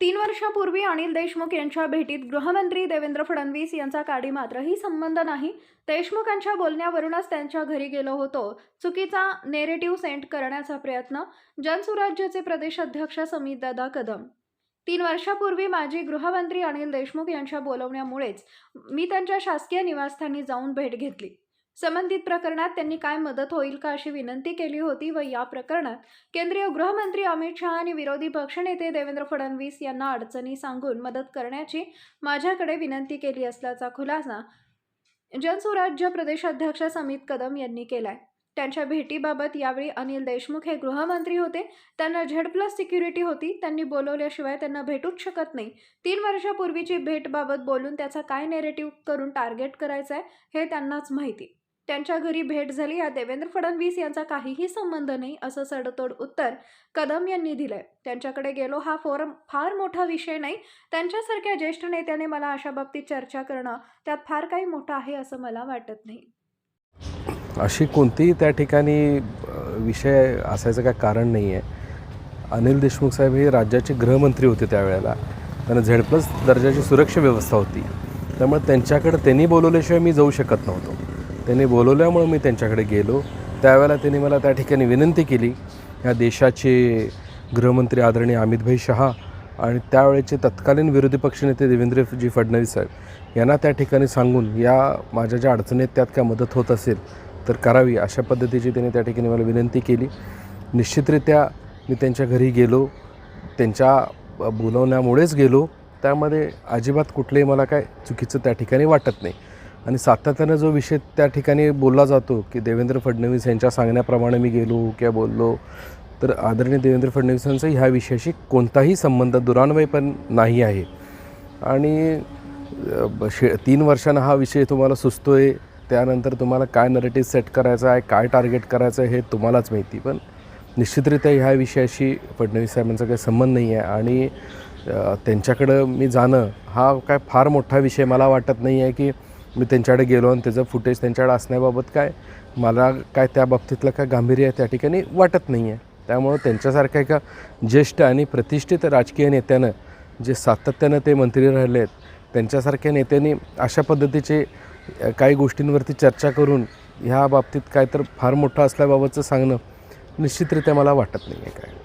तीन वर्षापूर्वी अनिल देशमुख यांच्या भेटीत गृहमंत्री देवेंद्र फडणवीस यांचा काडी मात्रही संबंध नाही. देशमुखांच्या बोलण्यावरूनच त्यांच्या घरी गेलो होतो. चुकीचा नेरेटिव्ह सेंट करण्याचा प्रयत्न जनसुराज्याचे प्रदेश अध्यक्ष समितदादा कदम. तीन वर्षापूर्वी माजी गृहमंत्री अनिल देशमुख यांच्या बोलवण्यामुळेच मी त्यांच्या शासकीय निवासस्थानी जाऊन भेट घेतली. संबंधित प्रकरणात त्यांनी काय मदत होईल का अशी विनंती केली होती व या प्रकरणात केंद्रीय गृहमंत्री अमित शहा आणि विरोधी पक्षनेते देवेंद्र फडणवीस यांना अडचणी सांगून मदत करण्याची माझ्याकडे विनंती केली असल्याचा खुलासा जनसुराज्य प्रदेशाध्यक्ष समित कदम यांनी केलाय. त्यांच्या भेटीबाबत यावेळी अनिल देशमुख हे गृहमंत्री होते. त्यांना झेड प्लस सिक्युरिटी होती. त्यांनी बोलवल्याशिवाय त्यांना भेटूच शकत नाही. तीन वर्षापूर्वीची भेटबाबत बोलून त्याचा काय नेरेटिव्ह करून टार्गेट करायचं आहे हे त्यांनाच माहिती. त्यांच्या घरी भेट झाली. या देवेंद्र फडणवीस यांचा काहीही संबंध नाही असं सडतोड उत्तर कदम यांनी दिलंय. त्यांच्याकडे गेलो हा फोरम फार मोठा विषय नाही. त्यांच्यासारख्या ज्येष्ठ नेत्याने मला अशा बाबतीत चर्चा करणं त्यात फार काही मोठं आहे असं मला वाटत नाही. अशी कोणतीही त्या ठिकाणी विषय असायचं काय कारण नाही आहे अनिल देशमुख साहेब हे राज्याचे गृहमंत्री होते त्यावेळेला. त्यांना झेड प्लस दर्जाची सुरक्षा व्यवस्था होती. त्यामुळे त्यांच्याकडे त्यांनी बोलवल्याशिवाय मी जाऊ शकत नव्हतो. त्यांनी बोलवल्यामुळं मी त्यांच्याकडे गेलो. त्यावेळेला त्यांनी मला त्या ठिकाणी विनंती केली या देशाचे गृहमंत्री आदरणीय अमितभाई शहा आणि त्यावेळेचे तत्कालीन विरोधी पक्षनेते देवेंद्रजी फडणवीस साहेब यांना त्या ठिकाणी सांगून या माझ्या ज्या अडचणी आहेत त्यात काय मदत होत असेल तर करावी अशा पद्धतीची त्यांनी त्या ठिकाणी मला विनंती केली. निश्चितरित्या मी त्यांच्या घरी गेलो त्यांच्या ब- बोलवण्यामुळेच गेलो. त्यामध्ये अजिबात कुठलंही मला काय चुकीचं त्या ठिकाणी वाटत नाही. आणि सातत्यानं जो विषय त्या ठिकाणी बोलला जातो की देवेंद्र फडणवीस यांच्या सांगण्याप्रमाणे मी गेलो किंवा बोललो तर आदरणीय देवेंद्र फडणवीसांचा ह्या विषयाशी कोणताही संबंध दुरान्वय पण नाही आहे. आणि ब- शे तीन वर्षांना हा विषय तुम्हाला सुचतो आहे त्यानंतर तुम्हाला काय नरेटिव्ह सेट करायचं आहे काय टार्गेट करायचं आहे हे तुम्हालाच माहिती पण निश्चितरित्या ह्या विषयाशी फडणवीस साहेबांचा काही संबंध नाही आहे. आणि त्यांच्याकडं मी जाणं हा काय फार मोठा विषय मला वाटत नाही आहे की मी त्यांच्याकडे गेलो आणि त्याचं फुटेज त्यांच्याकडे असण्याबाबत काय मला काय त्या बाबतीतलं काय गांभीर्य आहे त्या ठिकाणी वाटत नाही आहे त्यामुळं त्यांच्यासारख्या एका ज्येष्ठ आणि प्रतिष्ठित राजकीय नेत्यानं जे सातत्यानं ते मंत्री राहिले आहेत त्यांच्यासारख्या नेत्यांनी अशा पद्धतीचे काही गोष्टींवरती चर्चा करून ह्या बाबतीत काय तर फार मोठं असल्याबाबतचं सांगणं निश्चितरित्या मला वाटत नाही आहे काय